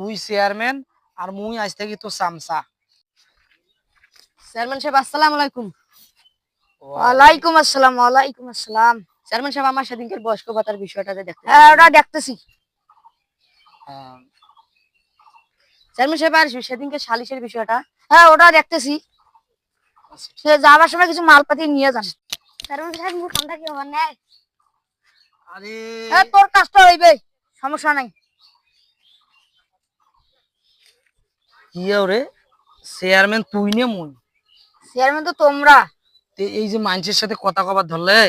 তুই চেয়ারম্যান আর মুই আজ থেকে তো সামসা। চেয়ারম্যান সাহেব আসসালামু আলাইকুম। ওয়ালাইকুম আসসালাম ওয়ালাইকুম আসসালাম। চেয়ারম্যান সাহেব আমার সেদিনকার বয়স্ক ভাতার বিষয়টা যে দেখতে হ্যাঁ ওটা দেখতেছি। চেয়ারম্যান সাহেব আর সেদিনকে সালিশের বিষয়টা? হ্যাঁ ওটা দেখতেছি। সে যাবার সময় কিছু মালপাতি নিয়ে যান। চেয়ারম্যান সাহেব মোর কামটা কি হবার নাই? আরে হ্যাঁ তোর কাজটা হইবে সমস্যা নাই। কি রে চেয়ারম্যান তুই নে মুই। চেয়ারম্যান তো তোমরা। এই যে মানুষের সাথে কথা কবার ধরলে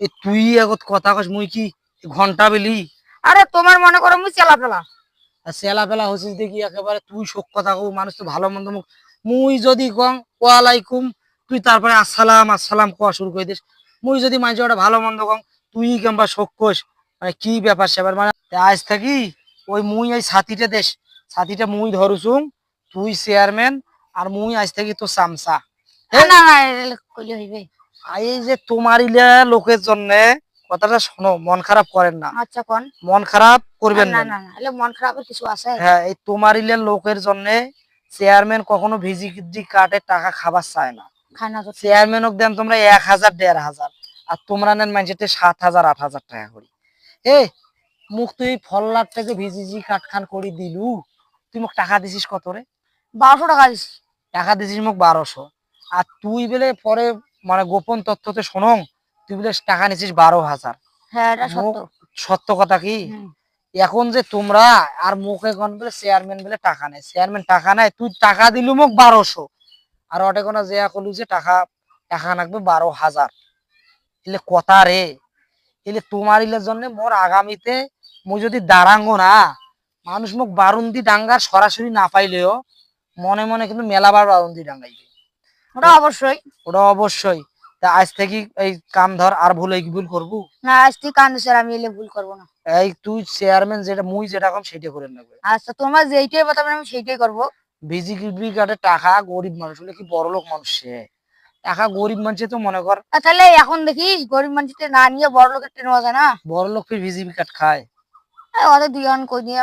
এই তুই আগত কথা কস মুই কি ঘণ্টা বেলি? আরে তোমার মনে করো মুই চেলা ফেলা আর সেলা ফেলা হচ্ছিস দেখি একেবারে তুই শোক কথা কও মানুষ তো ভালো মন্দ মুখ। মুই যদি কং ওয়ালাইকুম তুই তারপরে আসসালাম আসসালাম কোয়া শুরু করে দিস। মুই যদি মানুষ ওটা ভালো মন্দ কং তুই কিংবা শোক কোস মানে কি ব্যাপার স্যাপার মানে আজ থাকি ওই মুই এই ছাতিটা দেশ ছাতিটা মুই ধরুছুম তুই চেয়ারম্যান আর মুই আজ থাকি তো সামসা। না না না কইলে হইবে। এই যে তোমার ইলা লোকের জন্য কথাটা শোনো মন খারাপ করেন না। আচ্ছা কোন? মন খারাপ করবেন না না না। না এলে মন খারাপের কিছু আছে। হ্যাঁ এই তোমার ইলের লোকের জন্য চেয়ারম্যান কখনো ভিজিটি কাটে টাকা খাবার চায় না। চেয়ারম্যান দেন তোমরা এক হাজার দেড় হাজার আর তোমরা নেন মানুষের সাত হাজার আট হাজার টাকা করি। এ মুখ তুই ফল্লার থেকে ভিজিজি কাট খান করি দিলু। তুই মোক টাকা দিছিস কত রে? বারোশো টাকা দিস টাকা দিছিস মোক বারোশো। আর তুই বলে পরে মানে গোপন তথ্যতে শোনং তুই বলে টাকা নিছিস বারো হাজার। হ্যাঁ এটা সত্য। সত্য কথা কি? এখন যে তোমরা আর মুখে কোন বলে চেয়ারম্যান বলে টাকা নেয় চেয়ারম্যান টাকা নেয় তুই টাকা দিলু মোক বারোশো। আর ওটে কোনো যে কলু যে টাকা টাকা লাগবে বারো হাজার। এলে কথা রে। এলে তোমার ইলের জন্য মোর আগামীতে মুই যদি দাঁড়াঙ্গ না মানুষ মোক বারুন্দি ডাঙ্গার সরাসরি না পাইলেও মনে মনে কিন্তু মেলাবার বারুন্দি ডাঙ্গাইবে ওটা অবশ্যই। ওটা অবশ্যই। তা আজ থেকে এই কাম ধর আর ভুল এই ভুল করব? না আজ তুই কান্দে স্যার আমি এলে ভুল করব না। এই তুই চেয়ারম্যান যেটা মুই যেটা কম সেটা করে নেবে। আচ্ছা তোমার যেইটাই বলবে আমি সেইটাই করব। বিজিবি কার্ডে টাকা গরিব মানুষ হলে কি বড় লোক মানুষ সে? টাকা গরিব মানুষে তো মনে কর। তাহলে এখন দেখিস গরিব মানুষটা না নিয়ে বড় লোকের ট্রেন যায় না? বড় লোক ফির বিজিবি কার্ড খায়। ওদের দুই কই নিয়ে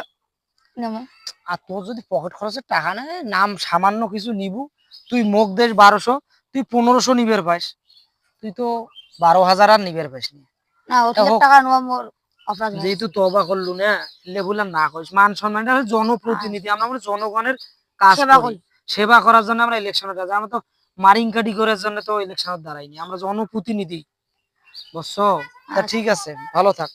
আর তোর যদি পকেট খরচের টাকা নেই নাম সামান্য কিছু নিবু তুই মুখ দেশ বারোশো তুই পনেরোশো নিবের পাইস। তুই তো বারো হাজার আর নিবের নয়। যেহেতু তবা করলু না লেবুলা না করিস। মান সম্মানটা জনপ্রতিনিধি আমরা আমরা জনগণের কাজ সেবা করি। করি। সেবা করার জন্য আমরা ইলেকশনের কাজ আমরা তো মারিং কাটি করার জন্য তো ইলেকশনের দাঁড়াইনি। আমরা জনপ্রতিনিধি। বুঝছ? তা ঠিক আছে ভালো থাক।